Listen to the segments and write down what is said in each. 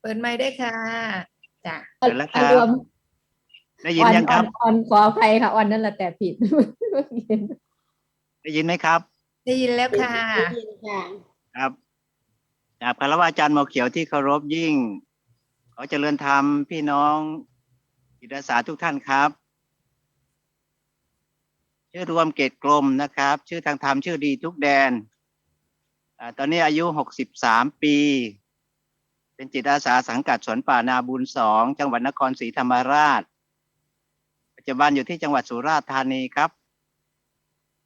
เปิดไมค์ได้วยค่ะจ้ะเสร็จแล้วครับอารวมได้ยินอ่อนยังคอ่อรับนอ่อนขออภัยค่ะอ่อนนั่นแหละแต่ผิดได้ยินไหมครับ ได้ยินแล้วค่ะ ได้ยินค่ะ ครับครับคารวะอาจารย์หมอเขียวที่เคารพยิ่ง ขอเจริญธรรมพี่น้องจิตอาสาทุกท่านครับ ชื่อรวมเกตกลมนะครับ ชื่อทางธรรมชื่อดีทุกแดนอาตอนนี้อายุหกสิบสามปี เป็นจิตอาสาสังกัดสวนป่านาบุญสองจังหวัดนครศรีธรรมราช ปัจจุบันอยู่ที่จังหวัดสุราษฎร์ธานีครับ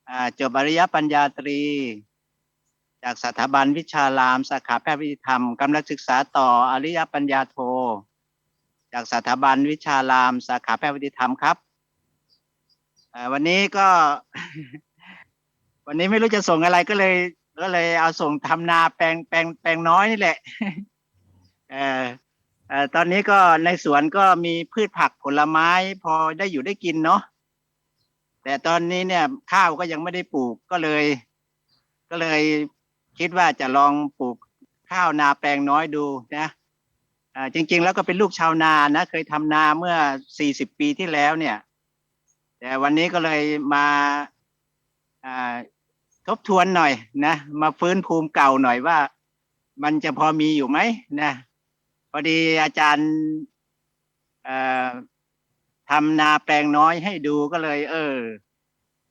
อ่าจบปริญญาปัญญาตรี จากสถาบันวิชารามสาขาแพทย์วิทยธรรมกำลังศึกษาต่ออริยปัญญาโท จากสถาบันวิชารามสาขาแพทย์วิทยธรรมครับวันนี้ก็วันนี้ไม่รู้จะส่งอะไรก็เลย ก็เลยเอาส่งทำนาแปลงแปลงแปลงน้อยนี่แหละ เออเอ่อตอนนี้ก็ในสวนก็มีพืชผักผลไม้พอได้อยู่ได้กินเนาะแต่ตอนนี้เนี่ยข้าวก็ยังไม่ได้ปลูกก็เลย ก็เลยคิดว่าจะลองปลูกข้าวนาแปลงน้อยดูนะอ่าจริง ๆ แล้วก็เป็นลูกชาวนานะ เคยทำนาเมื่อ 40 ปีที่แล้วเนี่ย แต่วันนี้ก็เลยมาอ่าทบทวนหน่อยนะ มาฟื้นภูมิเก่าหน่อยว่า มันจะพอมีอยู่ไหมนะ พอดีอาจารย์ทำนาแปลงน้อยให้ดูก็เลย เออ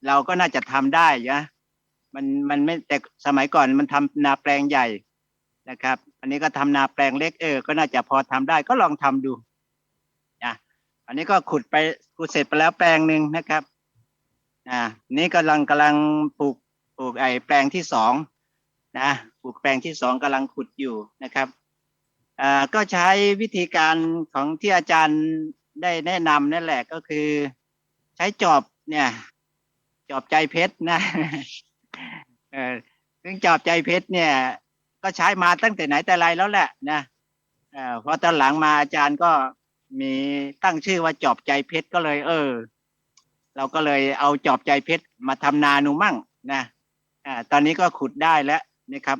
เราก็น่าจะทำได้นะมันมันไม่แต่สมัยก่อนมันทำนาแปลงใหญ่นะครับ อันนี้ก็ทำนาแปลงเล็กเออ ก็น่าจะพอทำได้ก็ลองทำดูนะอันนี้ก็ขุดไปขุดเสร็จไปแล้วแปลงหนึ่งนะครับอ่านี่กำลังกำลังปลูกปลูกไอ้แปลงที่สองนะปลูกแปลงที่สองกำลังขุดอยู่นะครับ ก็ใช้วิธีการของที่อาจารย์ได้แนะนำนั่นแหละก็คือ ใช้จอบเนี่ย จอบใจเพชรนะเออซึ่งจอบใจเพชรเนี่ย ก็ใช้มาตั้งแต่ไหนแต่ไรแล้วแหละนะอพอตอนหลังมาอาจารย์ก็มีตั้งชื่อว่าจอบใจเพชรก็เลย เออ เราก็เลยเอาจอบใจเพชรมาทำนาหนูมั่งนะอตอนนี้ก็ขุดได้แล้วนะครับ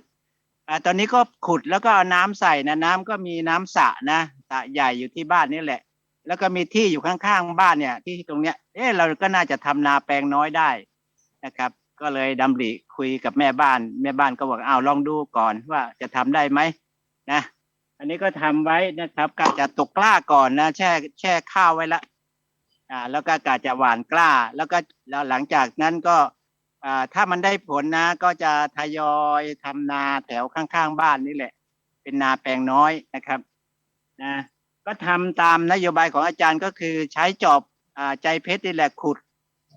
อ่าตอนนี้ก็ขุดแล้วก็เอาน้ำใส่นะน้ำก็มีน้ำสระนะสระใหญ่อยู่ที่บ้านนี่แหละ แล้วก็มีที่อยู่ข้างๆบ้านเนี่ย ที่ตรงเนี้ยเออเราก็น่าจะทำนาแปลงน้อยได้นะครับ ก็เลยดำริคุยกับแม่บ้าน แม่บ้านก็บอกอ้าวลองดูก่อนว่าจะทำได้ไหมนะ อันนี้ก็ทำไว้นะครับกะจะตกกล้าก่อนนะ แช่แช่ข้าวไว้ละอ่า แล้วก็กะจะหว่านกล้า แล้วก็แล้วหลังจากนั้นก็ ถ้ามันได้ผลนะก็จะทยอยทำนาแถวข้างๆบ้านนี่แหละ เป็นนาแปลงน้อยนะครับนะก็ทำตามนโยบายของอาจารย์ก็คือใช้จอบอ่าใจเพชรนี่แหละขุด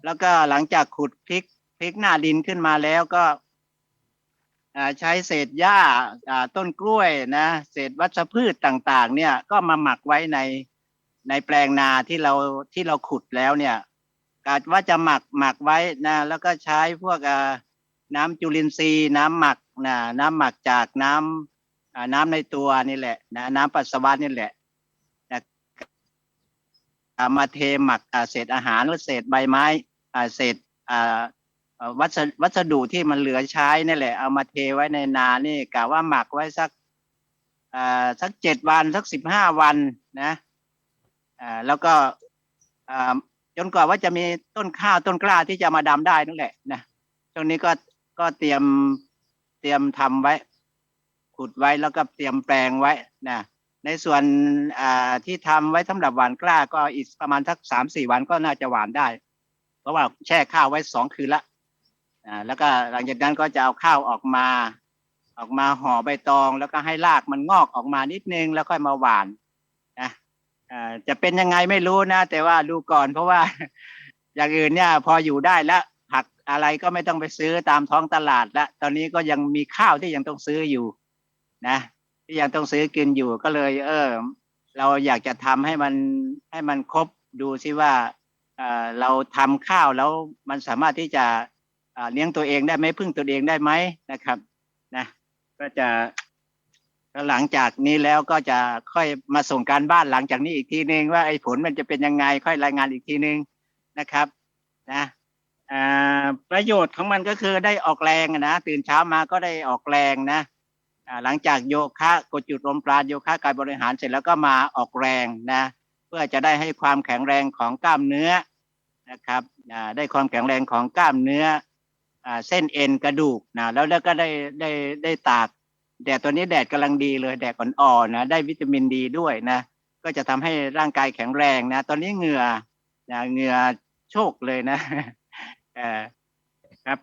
แล้วก็หลังจากขุดพลิกพลิกหน้าดินขึ้นมาแล้วก็อ่าใช้เศษหญ้าอ่าต้นกล้วยนะเศษวัชพืชต่าง ๆ เนี่ยก็มาหมักไว้ในในแปลงนาที่เราที่เราขุดแล้วเนี่ย กาว่าจะหมักหมักไว้นะแล้วก็ใช้พวกน้ำจุลินทรีย์ น้ำหมักนะน้ำหมักจากน้ำอ่าน้ำในตัวนี่แหละนะน้ำปัสสาวะนี่แหละอ่ามาเทหมักเศษอาหารหรือเศษใบไม้เศษวัสดุวัสดุที่มันเหลือใช้นี่แหละ เอามาเทไว้ในนานี่กะว่าหมักไว้สักสักเจ็ดวันสักสิบห้าวันนะแล้วก็ จนกว่าว่าจะมีต้นข้าวต้นกล้าที่จะมาดำได้นั่นแหละนะช่วงนี้ก็ก็เตรียมเตรียมทำไว้ ขุดไว้แล้วก็เตรียมแปลงไว้นะในส่วนที่ทำไว้สำหรับหวานกล้าก็อีกประมาณสักสามสี่วันก็น่าจะหวานได้ เพราะว่าแช่ข้าวไว้สองคืนละแล้วก็หลังจากนั้นก็จะเอาข้าวออกมา ออกมาห่อใบตอง แล้วก็ให้รากมันงอกออกมานิดนึงแล้วค่อยมาหวาน จะเป็นยังไงไม่รู้นะ แต่ว่าดูก่อน เพราะว่า อย่างอื่นเนี่ย พออยู่ได้แล้วผักอะไรก็ไม่ต้องไปซื้อตามท้องตลาดแล้วตอนนี้ก็ยังมีข้าวที่ยังต้องซื้ออยู่ นะที่ยังต้องซื้อกินอยู่ก็เลย เออ เราอยากจะทำให้มันให้มันครบดูซิว่าเเราทำข้าวแล้วมันสามารถที่จะเเลี้ยงตัวเองได้ไหมพึ่งตัวเองได้ไหมนะครับ นะ ก็จะ หลังจากนี้แล้วก็จะค่อยมาส่งการบ้านหลังจากนี้อีกทีนึงว่าไอ้ผลมันจะเป็นยังไงค่อยรายงานอีกทีนึงนะครับนะประโยชน์ของมันก็คือได้ออกแรงนะตื่นเช้ามาก็ได้ออกแรงนะหลังจากโยคะกดจุดลมปราณโยคะกายบริหารเสร็จแล้วก็มาออกแรงนะเพื่อจะได้ให้ความแข็งแรงของกล้ามเนื้อนะครับได้ความแข็งแรงของกล้ามเนื้อเส้นเอ็นกระดูกนะแล้วแล้วก็ได้ได้ได้ตาก แดดตัวนี้แดดกำลังดีเลยแดดอ่อนๆนะได้วิตามินดีด้วยนะก็จะทำให้ร่างกายแข็งแรงนะ ตอนนี้เหงื่อนะเหงื่อโชกเลยนะเออครับ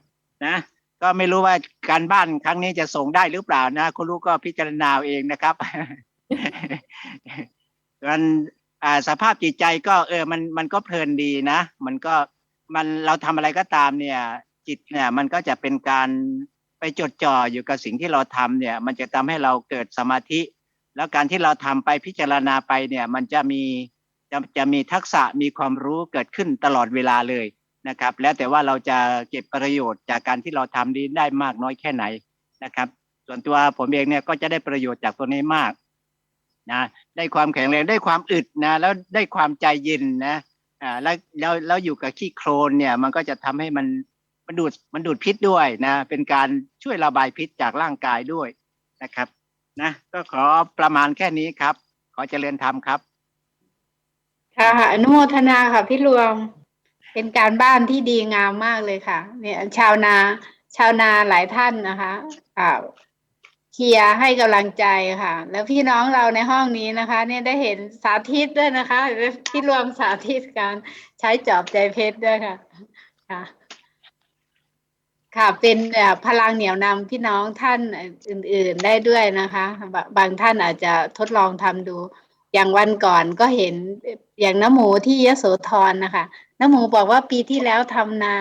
นะก็ไม่รู้ว่าการบ้านครั้งนี้จะส่งได้หรือเปล่านะคุณลูกก็พิจารณาเองนะครับมันสภาพจิตใจก็เออมันมันก็เพลินดีนะ มันก็มันเราทำอะไรก็ตามเนี่ย จิตเนี่ย มันก็จะเป็นการ ไปจดจ่ออยู่กับสิ่งที่เราทำเนี่ยมันจะทำให้เราเกิดสมาธิ แล้วการที่เราทำไปพิจารณาไปเนี่ยมันจะมีจะจะมีทักษะมีความรู้เกิดขึ้นตลอดเวลาเลยนะครับ แล้วแต่ว่าเราจะเก็บประโยชน์จากการที่เราทำนี้ได้มากน้อยแค่ไหนนะครับ ส่วนตัวผมเองเนี่ยก็จะได้ประโยชน์จากตัวนี้มากนะได้ความแข็งแรงได้ความอึดนะแล้วได้ความใจเย็นนะอ่าแล้วแล้วแล้วอยู่กับขี้โคลนเนี่ยมันก็จะทำให้มัน มันดูดมันดูดพิษด้วยนะ เป็นการช่วยระบายพิษจากร่างกายด้วยนะครับ นะ ก็ขอประมาณแค่นี้ครับ ขอเจริญธรรมครับ ค่ะอนุโมทนาค่ะพี่รวม เป็นการบ้านที่ดีงามมากเลยค่ะ เนี่ยชาวนา ชาวนาหลายท่านนะคะอ่าเชียร์ให้กำลังใจค่ะ แล้วพี่น้องเราในห้องนี้นะคะ เนี่ยได้เห็นสาธิตด้วยนะคะพี่รวมสาธิตการใช้จอบใจเพชรด้วยค่ะค่ะ ค่ะเป็นเอ่อพลังเหนี่ยวนำพี่น้องท่านอื่น ๆได้ด้วยนะคะบางบางท่านอาจจะทดลองทำดู อย่างวันก่อนก็เห็นอย่างน้ำหมูที่ยโสธรนะคะน้ำหมูบอกว่าปีที่แล้วทำนา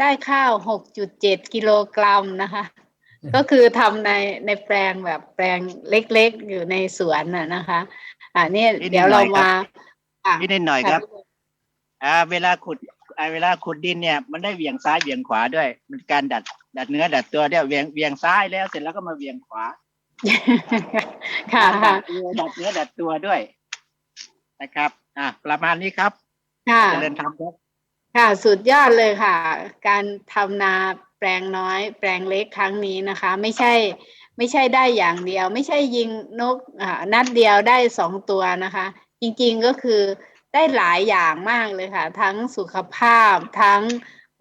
ได้ข้าวหกจุดเจ็ดกิโลกรัมนะคะ ก็คือทำในในแปลงแบบแปลงเล็กๆ อยู่ในสวนน่ะนะคะอ่านี่นิดหน่อยเดี๋ยวเราครับมาอะนิดนิดหน่อยครับ อ่า เวลาขุดอ่า เวลาขุดดินเนี่ยมันได้เหวี่ยงซ้ายเหวี่ยงขวาด้วย มันการดัดดัดเนื้อดัดตัวเนี่ยเหวี่ยงเหวี่ยงซ้ายแล้วเสร็จแล้วก็มาเหวี่ยงขวา ค่ะดัค่ะดตัวดัดเนื้อดัดตัวด้วยนะครับ อ่าประมาณนี้ครับค่ะเจริญธรรมครับค่ะสุดยอดเลยค่ะ การทำนาแปลงน้อย แปลงเล็กครั้งนี้นะคะ ไม่ใช่ไม่ใช่ได้อย่างเดียว ไม่ใช่ยิงนกอ่านัดเดียวได้สองตัวนะคะ จริงๆก็คือ ได้หลายอย่างมากเลยค่ะ ทั้งสุขภาพทั้ง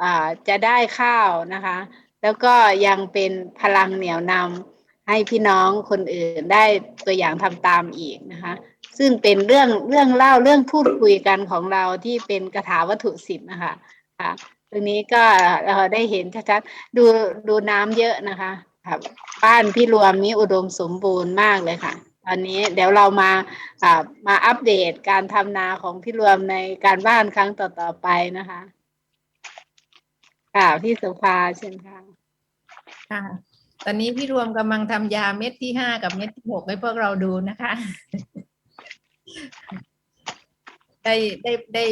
อ่าจะได้ข้าวนะคะ แล้วก็ยังเป็นพลังเหนี่ยวนำให้พี่น้องคนอื่นได้ตัวอย่างทำตามอีกนะคะ ซึ่งเป็นเรื่องเรื่องเล่าเรื่องพูดคุยกันของเราที่เป็นกระถาวัตถุศิลป์นะคะค่ะตรงนี้ก็เราได้เห็นชัดๆดูดูน้ำเยอะนะคะครับบ้านพี่รวมนี้อุดมสมบูรณ์มากเลยค่ะ ตอนนี้เดี๋ยวเรามาอ่ามาอัปเดตการทำนาของพี่รวมในการบ้านครั้งต่อ ๆ ไปนะคะค่ะพี่สุภาเชิญค่ะค่ะ ตอนนี้พี่รวมกำลังทำยาเม็ดที่ห้ากับเม็ดที่หกให้พวกเราดูนะคะ ได้ได้ได้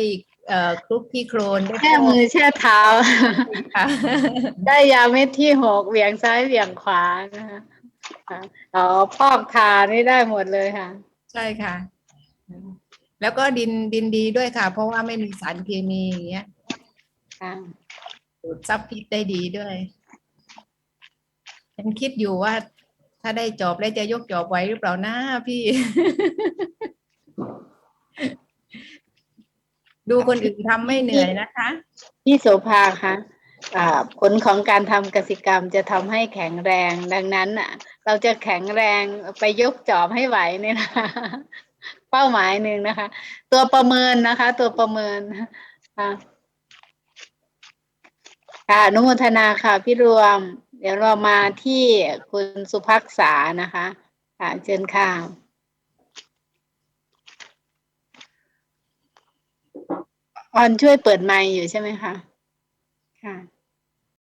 เอ่อคลุกที่โครนได้แช่มือแช่เท้าค่ะได้ยาเม็ดที่หกเหวี่ยงซ้ายเหวี่ยงขวานะคะค่ะ อ๋อพอกทานี่ได้หมดเลยค่ะ ใช่ค่ะ แล้วก็ดินดินดีด้วยค่ะ เพราะว่าไม่มีสารเคมีอย่างเงี้ยค่ะดูดซับพิษได้ดีด้วยฉันคิดอยู่ว่า ถ้าได้จอบแล้วจะยกจอบไหว้หรือเปล่านะพี่ ดูคนอื่นทำไม่เหนื่อยนะคะ พี่โสภาคะอ่า ผลของการทำกสิกรรมจะทำให้แข็งแรง ดังนั้นอะ เราจะแข็งแรงไปยกจอบให้ไหวเนี่ยนะเป้าหมายหนึ่งนะคะ ตัวประเมินนะคะ ตัวประเมินค่ะค่ะอนุโมทนาค่ะ พี่รวม เดี๋ยวเรามาที่คุณสุภักษานะคะค่ะเชิญค่ะออนช่วยเปิดไมค์อยู่ใช่ไหมคะ ค่ะ